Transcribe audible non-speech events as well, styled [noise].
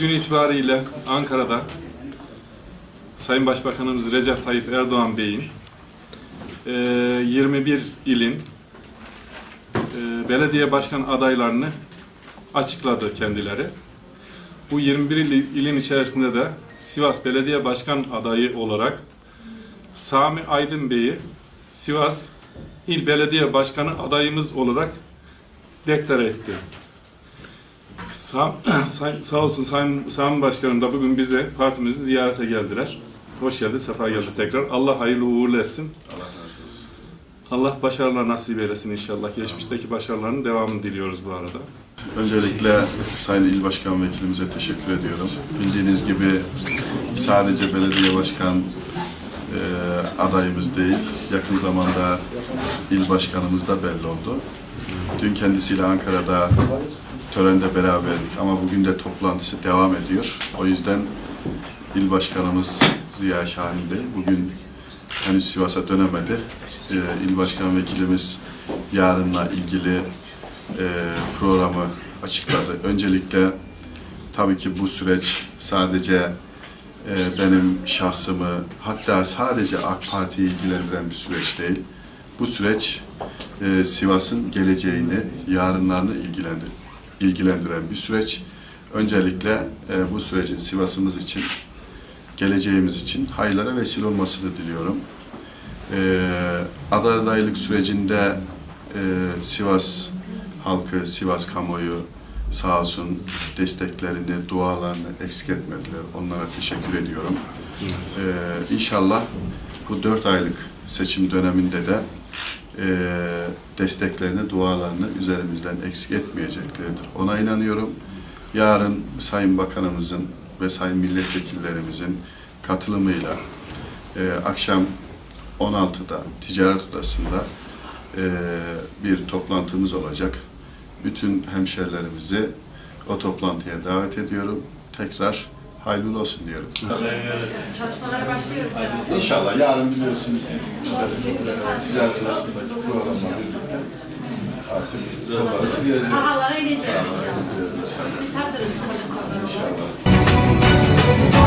Dün itibariyle Ankara'da Sayın Başbakanımız Recep Tayyip Erdoğan Bey'in eee, 21 ilin eee, belediye başkan adaylarını açıkladı kendileri. Bu 21 il- ilin içerisinde de Sivas Belediye Başkan adayı olarak Sami Aydın Bey'i Sivas İl Belediye Başkanı adayımız olarak deklare etti. Sağ, [clears throat] sağ olsun Sayın, Sayın Başkanım da bugün bize partimizi ziyarete geldiler. Hoş geldi, sefa geldi tekrar. Allah hayırlı uğurlu etsin. Allah razı olsun. Allah başarılar nasip eylesin inşallah. Geçmişteki başarılarının devamını diliyoruz bu arada. Öncelikle Sayın İl Başkan Vekilimize teşekkür ediyorum. Bildiğiniz gibi sadece belediye başkan e, adayımız değil, yakın zamanda il başkanımız da belli oldu. Dün kendisiyle Ankara'da törende beraberdik ama bugün de toplantısı devam ediyor. O yüzden il başkanımız Ziya Şahin Bey bugün henüz Sivas'a dönemedi. E, il başkan vekilimiz yarınla ilgili e, programı açıkladı. Öncelikle tabii ki bu süreç sadece e, benim şahsımı hatta sadece AK Parti'yi ilgilendiren bir süreç değil. Bu süreç e, Sivas'ın geleceğini, yarınlarını ilgilendir, ilgilendiren bir süreç. Öncelikle e, bu sürecin Sivas'ımız için, geleceğimiz için hayırlara vesile olmasını diliyorum. E, aday adaylık sürecinde e, Sivas halkı, Sivas kamuoyu sağ olsun desteklerini, dualarını eksik etmediler. Onlara teşekkür ediyorum. Ee, inşallah bu dört aylık seçim döneminde de e, desteklerini, dualarını üzerimizden eksik etmeyeceklerdir. Ona inanıyorum. Yarın Sayın Bakanımızın ve Sayın Milletvekillerimizin katılımıyla e, akşam 16'da Ticaret Odası'nda e, bir toplantımız olacak. Bütün hemşerilerimizi o toplantıya davet ediyorum. Tekrar hayırlı olsun diyorum. Çalışmalara başlıyoruz herhalde. İnşallah yarın biliyorsun e, Ticaret Odası'ndaki programla birlikte artık. Sahalara ineceğiz inşallah. Biz hazırız. İnşallah.